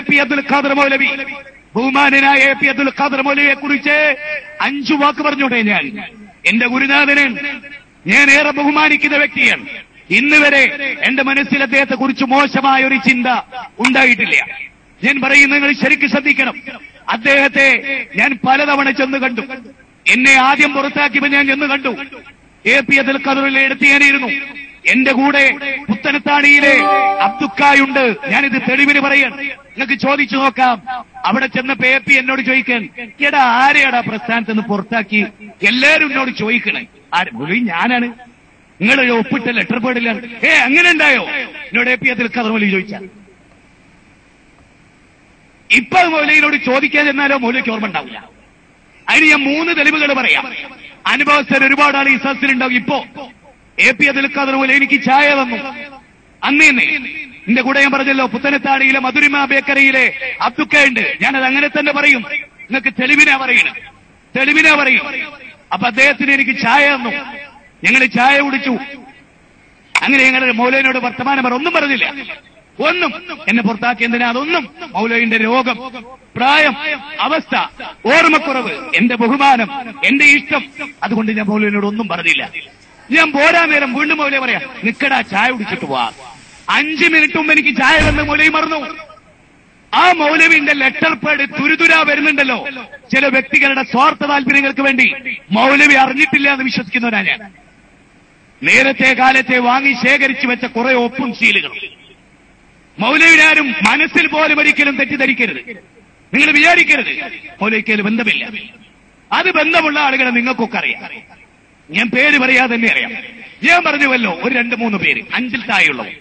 P Abdul Khader മൗലവി. ബഹുമാനനായ A P Abdul Khader മൗലവിയെ കുറിച്ച് അഞ്ചു വാക്ക് പറഞ്ഞോട്ടെ ഞാൻ. എന്റെ ഗുരുനാഥനൻ ഞാൻ ഏറെ ബഹുമാനിക്കുന്ന വ്യക്തിയാണ്. ഇന്ന് വരെ എന്റെ മനസ്സിൽ അദ്ദേഹത്തെ കുറിച്ച് മോശമായ ഒരു ചിന്ത ഉണ്ടായിട്ടില്ല. ഞാൻ പറയുന്നത് നിങ്ങൾ ശരിക്കും ശ്രദ്ധിക്കണം. അദ്ദേഹത്തെ ഞാൻ പലതവണ ചെന്ന് കണ്ടു. എന്നെ ആദ്യം പുറത്താക്കിയപ്പോൾ ഞാൻ ചെന്ന് കണ്ടു. എ പി അബ്ദുൽ ഖാദറിൽ എടുത്ത് ഞാനിരുന്നു. എന്റെ കൂടെ പുത്തനത്താണിയിലെ അബ്ദുക്കായുണ്ട്. ഞാനിത് തെളിവിന് പറയാൻ. നിങ്ങൾക്ക് ചോദിച്ചു നോക്കാം. അവിടെ ചെന്ന എ പി എന്നോട് ചോദിക്കാൻ എടാ ആരെയാടാ പ്രസ്ഥാനത്ത് നിന്ന് പുറത്താക്കി? എല്ലാരും എന്നോട് ചോദിക്കണേ. ആര്? മുഴുവൻ ഞാനാണ്. നിങ്ങൾ ഒപ്പിട്ട ലെറ്റർ പേടില്ല ഏ അങ്ങനെ ഉണ്ടായോ? എന്നോട് എ പി അതിൽ കഥമൊലി ചോദിച്ച. ഇപ്പൊ മൗലയിനോട് ചോദിക്കാൻ ചെന്നാലോ മൗലയ്ക്ക് ഓർമ്മ ഉണ്ടാവില്ല. അതിന് ഞാൻ മൂന്ന് തെളിവുകൾ പറയാം. അനുഭവസ്ഥർ ഒരുപാട് ആൾ ഈ സദസ്സിലുണ്ടാവും ഇപ്പോ. എ പി അതിൽ പോലെ എനിക്ക് ചായ തന്നു. അന്നേ എന്റെ കൂടെ ഞാൻ പറഞ്ഞല്ലോ പുത്തനത്താടിയിലെ മധുരിമ ബേക്കറിയിലെ അബ്ദുക്കയുണ്ട്. ഞാനത് അങ്ങനെ തന്നെ പറയും. നിങ്ങൾക്ക് തെളിവിനാ പറയണം തെളിവിനാ പറയും അപ്പൊ അദ്ദേഹത്തിന് എനിക്ക് ചായ തന്നു. ഞങ്ങൾ ചായ കുടിച്ചു. അങ്ങനെ ഞങ്ങളുടെ മൗലവിനോട് വർത്തമാനം പറ ഒന്നും പറഞ്ഞില്ല. ഒന്നും. എന്നെ പുറത്താക്കി എന്തിനാ? അതൊന്നും. മൗലവിന്റെ രോഗം പ്രായം അവസ്ഥ ഓർമ്മക്കുറവ് എന്റെ ബഹുമാനം എന്റെ ഇഷ്ടം. അതുകൊണ്ട് ഞാൻ മൗലവിനോട് ഒന്നും പറഞ്ഞില്ല. ഞാൻ പോരാ നേരം വീണ്ടും മൗലയെ പറയാ നിക്കടാ ചായ കുടിച്ചിട്ട് പോവാ അഞ്ച് മിനിറ്റ് മുമ്പ് എനിക്ക് ചായ വന്ന് മൗലവി മറന്നു. ആ മൗലവിന്റെ ലെറ്റർ പേഡ് തുരുതുരാ വരുന്നുണ്ടല്ലോ. ചില വ്യക്തികളുടെ സ്വാർത്ഥ താല്പര്യങ്ങൾക്ക് വേണ്ടി മൗലവി അറിഞ്ഞിട്ടില്ല എന്ന് വിശ്വസിക്കുന്നവരാ ഞാൻ. നേരത്തെ കാലത്തെ വാങ്ങി ശേഖരിച്ചു വെച്ച കുറെ ഒപ്പും ശീലുകളും മൗലവിനാരും മനസ്സിൽ പോലും ഒരിക്കലും തെറ്റിദ്ധരിക്കരുത്. നിങ്ങൾ വിചാരിക്കരുത് മൗലവിക്കൽ ബന്ധമില്ല. അത് ബന്ധമുള്ള ആളുകളെ നിങ്ങൾക്കൊക്കെ അറിയാം. ഞാൻ പേര് പറയാതെ തന്നെ അറിയാം ഞാൻ പറഞ്ഞുവല്ലോ ഒരു രണ്ട് മൂന്ന് പേര് അഞ്ചിൽ താഴെയുള്ളവർ.